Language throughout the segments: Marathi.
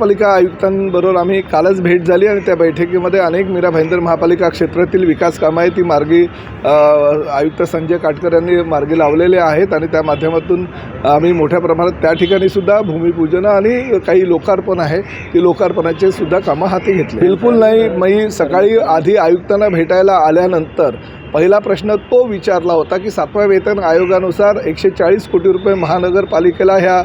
महापालिका आयुक्तांबरोबर आम्ही कालच भेट झाली आणि त्या बैठकीमध्ये अनेक मीरा भाईंदर महापालिका क्षेत्रातील विकास कामं आहे ती मार्गी आयुक्त संजय काटकर यांनी मार्गी लावलेले आहेत आणि त्या माध्यमातून आम्ही मोठ्या प्रमाणात त्या ठिकाणी सुद्धा भूमिपूजन आणि काही लोकार्पण आहे ती लोकार्पणाचे सुद्धा कामं हाती घेतली. बिलकुल नाही मी सकाळी आधी आयुक्तांना भेटायला आल्यानंतर पहिला प्रश्न तो विचारला होता की सातव्या वेतन आयोगानुसार एकशे चाळीस कोटी रुपये महानगरपालिकेला ह्या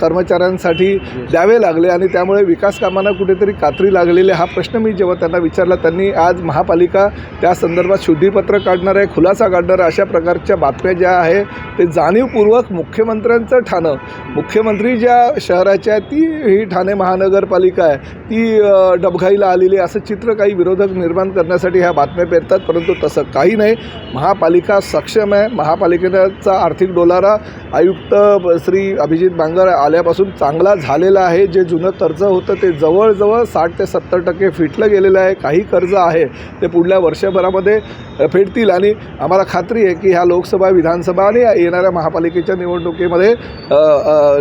कर्मचाऱ्यांसाठी द्यावे लागले आणि आणि त्यामुळे विकास कामांना कुठेतरी कात्री लागलेली आहे. हा प्रश्न मी जेव्हा त्यांना विचारला त्यांनी आज महापालिका त्या संदर्भात शुद्धीपत्र काढणार आहे खुलासा काढणार आहे अशा प्रकारच्या बातम्या ज्या आहे ते जाणीवपूर्वक मुख्यमंत्र्यांचं ठाणं. मुख्यमंत्री ज्या शहराच्या आहेत ती ही ठाणे महानगरपालिका आहे. ती डबघाईला आलेली असं चित्र काही विरोधक निर्माण करण्यासाठी ह्या बातम्या पेरतात परंतु तसं काही नाही. महापालिका सक्षम आहे. महापालिकेचा आर्थिक डोलारा आयुक्त श्री अभिजित बांगर आल्यापासून चांगला झालेला आहे. जे जुनं कर्ज होतं ते जवळजवळ साठ ते सत्तर टक्के फिटलं गेलेलं आहे. काही कर्ज आहे ते पुढल्या वर्षभरामध्ये फेडतील आणि आम्हाला खात्री आहे की ह्या लोकसभा विधानसभा आणि येणाऱ्या महापालिकेच्या निवडणुकीमध्ये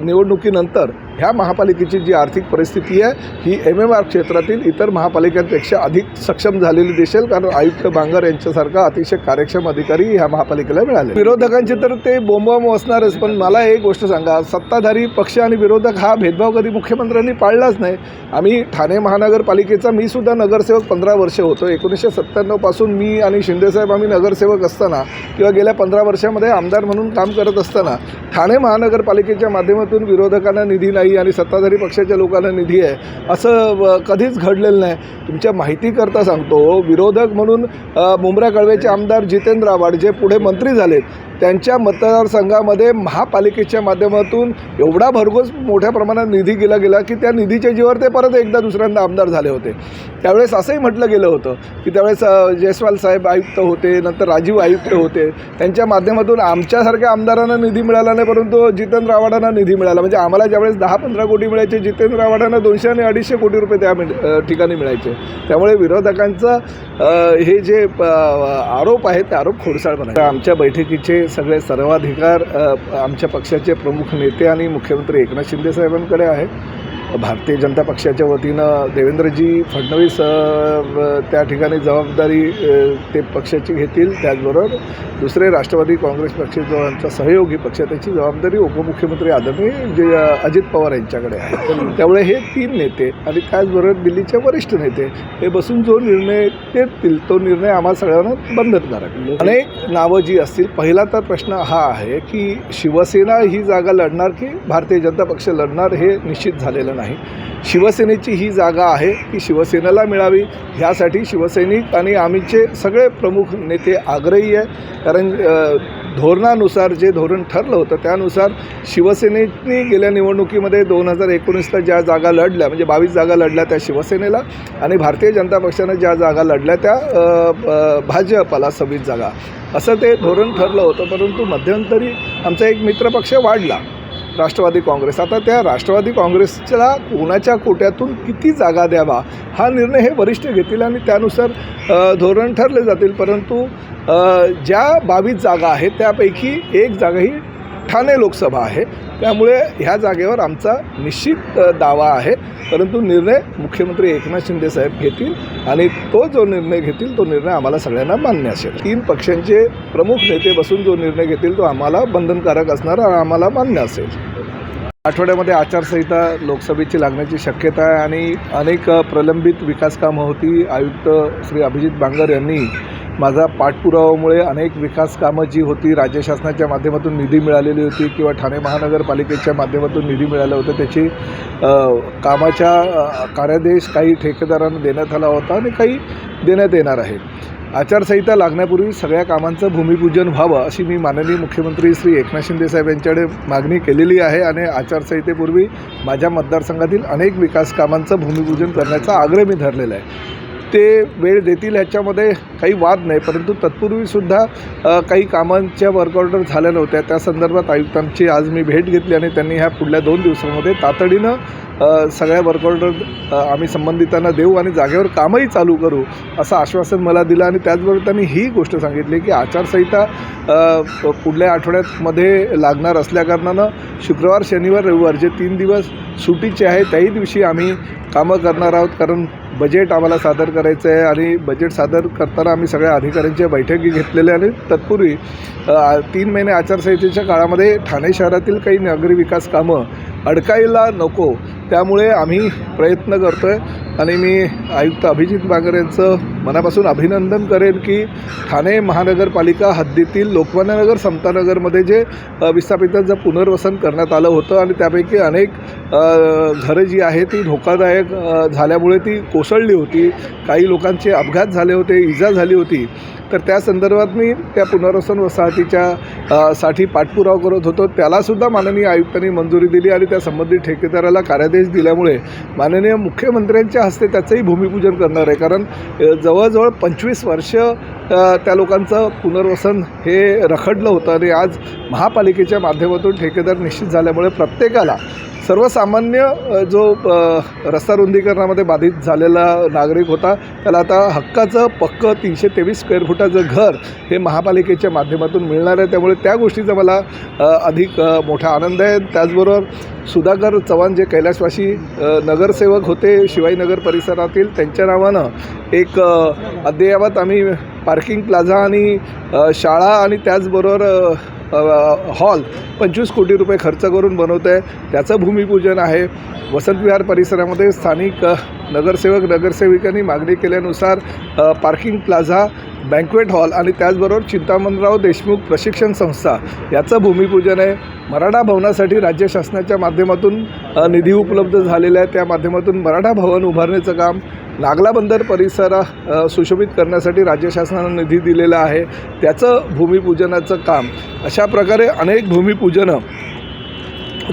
निवडणुकीनंतर ह्या महापालिकेची जी आर्थिक परिस्थिती आहे ही एम एम आर क्षेत्रातील इतर महापालिकांपेक्षा अधिक सक्षम झालेली दिसेल कारण आयुक्त बांगर यांच्यासारखा अतिशय कार्यक्षम अधिकारी ह्या महापालिकेला मिळाले विरोधकांचे तर ते बोंबाम असणारच पण मला एक गोष्ट सांगा सत्ताधारी पक्ष आणि विरोधक हा भेदभाव कधी मुख्यमंत्र्यांनी पाळलाच नाही. आम्ही ठाणे महानगरपालिकेचा मी सुद्धा नगरसेवक पंधरा वर्ष होतो. एकोणीसशे सत्त्याण्णवपासून मी आणि शिंदेसाहेब आम्ही नगरसेवक असताना किंवा गेल्या पंधरा वर्षामध्ये आमदार म्हणून काम करत असताना ठाणे महानगरपालिकेच्या माध्यमातून विरोधकांना निधी नाही आणि सत्ताधारी पक्षाच्या लोकांना निधी आहे. असं कधीच घडलेलं नाही. तुमच्या माहितीकरता सांगतो विरोधक म्हणून मुंब्रा कळवेचे आमदार जितेंद्र आव्हाड जे पुढे मंत्री झालेत त्यांच्या मतदारसंघामध्ये महापालिकेच्या माध्यमातून एवढा भरघोस मोठ्या प्रमाणात निधी गेला गेला की त्या निधीच्या जीवावर ते परत एकदा दुसऱ्यांदा आमदार झाले होते. त्यावेळेस असंही म्हटलं गेलं होतं की त्यावेळेस जयस्वाल साहेब आयुक्त होते नंतर राजीव आयुक्त होते. त्यांच्या माध्यमातून आमच्यासारख्या आमदारांना निधी मिळाला नाही परंतु जितेंद्र आव्हाडांना निधी मिळाला. म्हणजे आम्हाला ज्यावेळेस दहा पंधरा कोटी मिळायचे जितेंद्र आव्हाडांना दोनशे आणि अडीचशे कोटी रुपये त्या ठिकाणी मिळायचे. त्यामुळे विरोधकांचं हे जे आरोप आहेत ते आरोप खोडसाळपणा आहे. आमच्या बैठकीचे सगळे सर्वाधिकार आमच्या पक्षाचे प्रमुख नेते आणि मुख्यमंत्री एकनाथ शिंदे साहेबांकडे आहे भारतीय जनता पक्षाच्या वतीनं देवेंद्रजी फडणवीस त्या ठिकाणी जबाबदारी ते पक्षाची घेतील त्याचबरोबर दुसरे राष्ट्रवादी काँग्रेस पक्ष जो आमचा सहयोगी पक्ष त्याची जबाबदारी उपमुख्यमंत्री आदरणीय जे अजित पवार यांच्याकडे आहे. त्यामुळे हे तीन नेते आणि त्याचबरोबर दिल्लीचे वरिष्ठ नेते हे बसून जो निर्णय घेतील तो निर्णय आम्हाला सगळ्यांना बंधनकारक अनेक नावं जी असतील पहिला तर प्रश्न हा आहे की शिवसेना ही जागा लढणार की भारतीय जनता पक्ष लढणार हे निश्चित झालेलं नाही? नाही. शिवसेनेची ही जागा आहे की शिवसेनेला मिळावी ह्यासाठी शिवसैनिक आणि आम्हीचे सगळे प्रमुख नेते आग्रही आहे कारण धोरणानुसार जे धोरण ठरलं होतं त्यानुसार शिवसेनेने गेल्या निवडणुकीमध्ये दोन हजार एकोणीसला ज्या जागा लढल्या म्हणजे बावीस जागा लढल्या त्या शिवसेनेला आणि भारतीय जनता पक्षानं ज्या जागा लढल्या त्या भाजपाला भाजपला सव्वीस जागा. असं ते धोरण ठरलं होतं परंतु मध्यंतरी आमचा एक मित्रपक्ष वाढला. राष्ट्रवादी काँग्रेस. आता त्या राष्ट्रवादी काँग्रेसला कोणाच्या कोट्यातून किती जागा द्यावा हा निर्णय हे वरिष्ठ घेतील आणि त्यानुसार धोरण ठरले जातील. परंतु ज्या बावीस जागा आहेत त्यापैकी एक जागा ही ठाणे लोकसभा आहे. त्यामुळे ह्या जागेवर आमचा निश्चित दावा आहे. परंतु निर्णय मुख्यमंत्री एकनाथ शिंदे साहेब घेतील आणि तो जो निर्णय घेतील तो निर्णय आम्हाला सगळ्यांना मान्य असेल. तीन पक्षांचे प्रमुख नेते बसून जो निर्णय घेतील तो आम्हाला बंधनकारक असणार आणि आम्हाला मान्य असेल. आठवड्यामध्ये आचारसंहिता लोकसभेची लागण्याची शक्यता आहे आणि अनेक प्रलंबित विकासकामं होती. आयुक्त श्री अभिजित बांगर यांनी माझा पाठपुरावामुळे अनेक विकास कामं जी होती राज्य शासनाच्या माध्यमातून निधी मिळालेली होती किंवा ठाणे महानगरपालिकेच्या माध्यमातून निधी मिळालं होतं त्याची कामाच्या कार्यादेश काही ठेकेदारांना देण्यात आला होता आणि काही देण्यात येणार आहे. आचारसंहिता लागण्यापूर्वी सगळ्या कामांचं भूमिपूजन व्हावं अशी मी माननीय मुख्यमंत्री श्री एकनाथ शिंदे साहेब यांच्याकडे मागणी केलेली आहे आणि आचारसंहितेपूर्वी माझ्या मतदारसंघातील अनेक विकास कामांचं भूमिपूजन करण्याचा आग्रह मी धरलेला आहे. ते वेळ देतील ह्याच्यामध्ये काही वाद नाही. परंतु तत्पूर्वीसुद्धा काही कामांच्या वर्क ऑर्डर झाल्या नव्हत्या. त्या संदर्भात आयुक्तांची आज मी भेट घेतली आणि त्यांनी ह्या पुढल्या दोन दिवसांमध्ये तातडीनं सगळ्या वर्क ऑर्डर आम्ही संबंधितांना देऊ आणि जागेवर कामही चालू करू असं आश्वासन मला दिलं आणि त्याचबरोबर त्यांनी ही गोष्ट सांगितली की आचारसंहिता पुढल्या आठवड्यामध्ये लागणार असल्याकारणानं शुक्रवार शनिवार रविवार जे तीन दिवस सुटीचे आहे त्याही दिवशी आम्ही कामं करणार आहोत. कारण बजेट आम्हाला सादर करायचं आहे आणि बजेट सादर करताना आम्ही सगळ्या अधिकाऱ्यांच्या बैठकी घेतलेल्या आणि तत्पूर्वी तीन महिने आचारसंहितेच्या काळामध्ये ठाणे शहरातील काही नागरी विकास कामं अडकायला नको त्यामुळे आम्ही प्रयत्न करतो आहे आणि मी आयुक्त अभिजित बागर यांचं मनापासून अभिनंदन करेन की ठाणे महानगरपालिका हद्दीतील लोकमान्यनगर समतानगरमध्ये जे विस्थापितांचं पुनर्वसन करण्यात आलं होतं आणि त्यापैकी अनेक घरं जी आहे ती धोकादायक झाल्यामुळे ती कोसळली होती. काही लोकांचे अपघात झाले होते इजा झाली होती. तर त्या संदर्भात मी त्या पुनर्वसन वसाहतीच्या साठी पाठपुरावा करत होतो. त्यालासुद्धा माननीय आयुक्तांनी मंजुरी दिली आणि त्या संबंधित ठेकेदाराला कार्यादेश दिल्यामुळे माननीय मुख्यमंत्र्यांच्या हस्ते त्याचंही भूमिपूजन करणार आहे. कारण जवळजवळ पंचवीस वर्ष त्या लोकांचं पुनर्वसन हे रखडलं होतं आणि आज महापालिकेच्या माध्यमातून ठेकेदार निश्चित झाल्यामुळे प्रत्येकाला सर्वसामान्य जो रस्ता रुंदीकरणामध्ये बाधित झालेला नागरिक होता त्याला आता हक्काचं पक्कं तीनशे तेवीस स्क्वेअर फुटाचं घर हे महापालिकेच्या माध्यमातून मिळणार आहे. त्यामुळे त्या गोष्टीचा मला अधिक मोठा आनंद आहे. त्याचबरोबर सुधाकर चव्हाण जे कैलासवासी नगरसेवक होते शिवाईनगर परिसरातील त्यांच्या नावानं एक अद्ययावत आम्ही पार्किंग प्लाझा आणि शाळा आणि त्याचबरोबर हॉल पंचवीस कोटी रुपये खर्च करून बनवत आहे त्याचं भूमिपूजन आहे. वसंत विहार परिसरामध्ये स्थानिक नगरसेवक नगरसेविकांनी मागणी केल्यानुसार पार्किंग प्लाझा बँक्वेट हॉल आणि त्याचबरोबर चिंतामणराव देशमुख प्रशिक्षण संस्था याचं भूमिपूजन आहे. मराठा भवनासाठी राज्य शासनाच्या माध्यमातून निधी उपलब्ध झालेला आहे. त्या माध्यमातून मराठा भवन उभारण्याचं काम नागला बंदर परिसर सुशोभित करण्यासाठी राज्य शासनानं निधी दिलेला आहे. त्याचं भूमिपूजनाचं काम. अशा प्रकारे अनेक भूमिपूजनं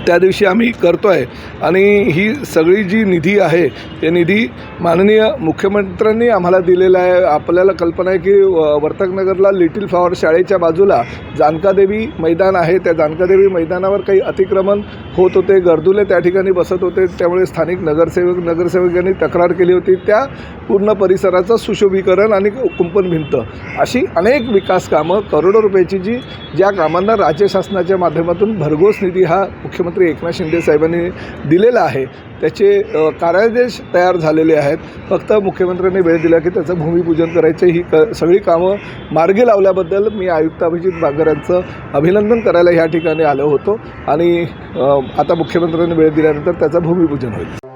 त्या दिवशी आम्ही करतो आहे आणि ही सगळी जी निधी आहे ते निधी माननीय मुख्यमंत्र्यांनी आम्हाला दिलेला आहे. आपल्याला कल्पना आहे की व- वर्तकनगरला लिटिल फ्लॉवर शाळेच्या बाजूला जानकादेवी मैदान आहे. त्या जानकादेवी मैदानावर काही अतिक्रमण होत होते. गर्दुले त्या ठिकाणी बसत होते. त्यामुळे स्थानिक नगरसेवक नगरसेवकांनी तक्रार केली होती. त्या पूर्ण परिसराचं सुशोभीकरण आणि कुंपण भिंत अशी अनेक विकास कामं करोडो रुपयाची जी ज्या कामांना राज्य शासनाच्या माध्यमातून भरघोस निधी हा मुख्यमंत्री एकनाथ शिंदे साहेबांनी दिलेला आहे. त्याचे कार्यादेश तयार झालेले आहेत. फक्त मुख्यमंत्र्यांनी वेळ दिला की त्याचं भूमिपूजन करायचं. ही क सगळी कामं मार्गी लावल्याबद्दल मी आयुक्त अभिजित बागर यांचं अभिनंदन करायला ह्या ठिकाणी आलो होतो. आणि आता मुख्यमंत्र्यांनी वेळ दिल्यानंतर त्याचं भूमिपूजन होईल.